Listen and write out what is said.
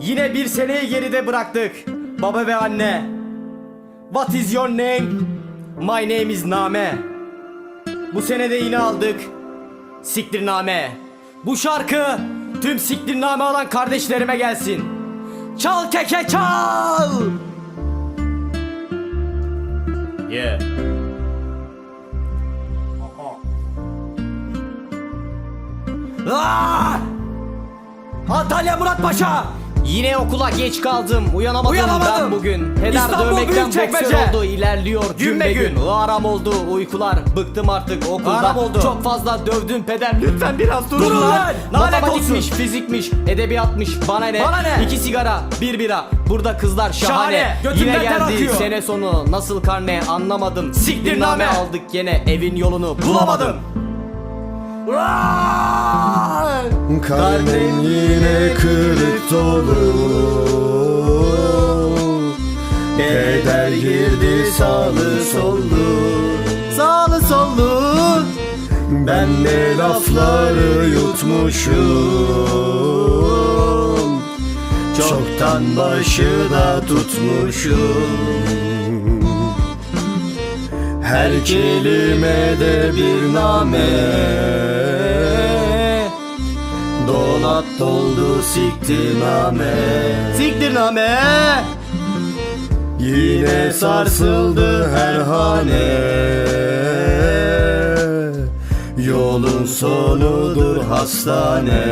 Yine bir seneyi geride bıraktık. Baba ve anne. What is your name? My name is Name. Bu sene de yine aldık. Siktirname. Bu şarkı tüm siktirname alan kardeşlerime gelsin. Çal keke çal. Yeah. Aa! Antalya Murat Paşa. Yine okula geç kaldım. Uyanamadım, Uyanamadım. ben bugün. Heder İstanbul dövmekten boksör oldu. ilerliyor gün, be gün. gün. Aram oldu uykular. Bıktım artık okulda. Aram oldu. Çok fazla dövdün peder. Lütfen biraz durun, Durun lan. lan. Lanet olsun. fizikmiş, edebiyatmış. Bana ne? Bana ne? İki sigara, bir bira. Burada kızlar şahane. Şahane. Yine geldi akıyor. sene sonu. Nasıl karne anlamadım. Siktirname aldık gene. Evin yolunu bulamadım. Kalbim yine kırık dolu. Eder girdi sağlı sollu. Sağlı sollu. Ben de lafları yutmuşum. Çoktan başı da tutmuşum. Her kelimede bir name Donat doldu siktiname Siktirname. Yine sarsıldı her hane. Yolun sonudur hastane